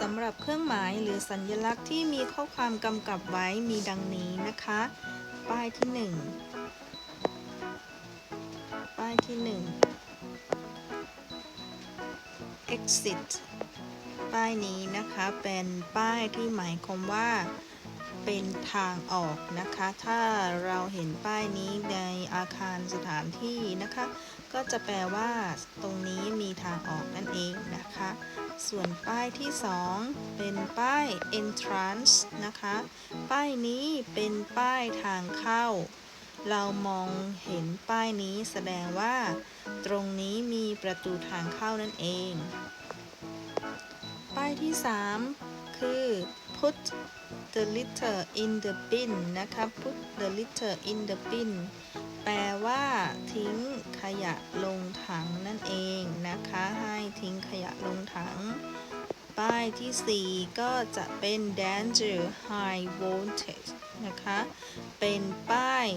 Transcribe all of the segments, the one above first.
สำหรับเครื่องหมายหรือสัญลักษณ์ที่มีข้อความกำกับไว้มีดังนี้นะคะ ป้ายที่หนึ่งป้ายที่หนึ่ง exit ป้ายนี้นะคะเป็นป้ายที่หมายความว่า เป็นทางออกนะคะ ถ้าเราเห็นป้ายนี้ในอาคารสถานที่นะคะ ก็จะแปลว่าตรงนี้มีทางออกนั่นเองนะคะ ส่วนป้ายที่ 2 เป็นป้าย entrance นะคะ ป้ายนี้เป็นป้ายทางเข้า เรามองเห็นป้ายนี้แสดงว่า ตรงนี้มีประตูทางเข้านั่นเอง ป้ายที่ 3 คือ put the litter in the bin นะคะ put the litter in the bin แปลว่า ทิ้งขยะลงถังนั่นเองนะคะ ให้ทิ้งขยะลงถัง ป้ายที่ 4 ก็จะเป็น danger high voltage นะคะ เป็นป้าย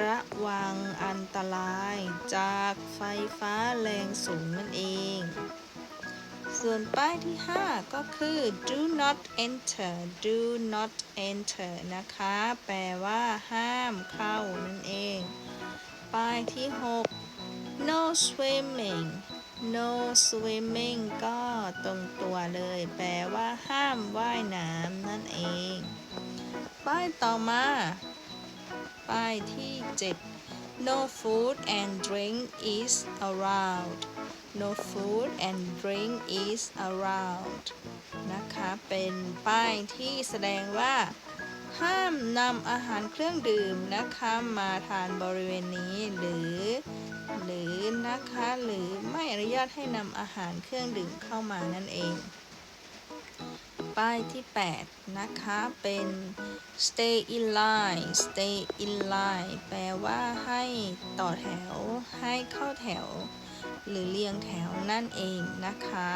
ระวังอันตรายจากไฟฟ้าแรงสูงนั่นเอง ส่วนป้ายที่ 5 ก็คือ do not enter do not enter นะคะ แปลว่าห้ามเข้านั่นเอง ป้ายที่ 6 no swimming no swimming ก็ตรงตัวเลย แปลว่าห้ามว่ายน้ำนั่นเอง ป้ายต่อมา ป้ายที่ 7 no food and drink is around no food and drink is around นะคะ เป็นป้ายที่แสดงว่า ห้ามนำอาหารเครื่องดื่มนะคะมาทานบริเวณนี้หรือ หรือนะคะหรือไม่อนุญาตให้นำอาหารเครื่องดื่มเข้ามานั่นเอง ป้ายที่ 8 นะคะ เป็น stay in line stay in line แปลว่าให้ต่อแถว ให้เข้าแถว หรือเรียงแถวนั่นเองนะคะ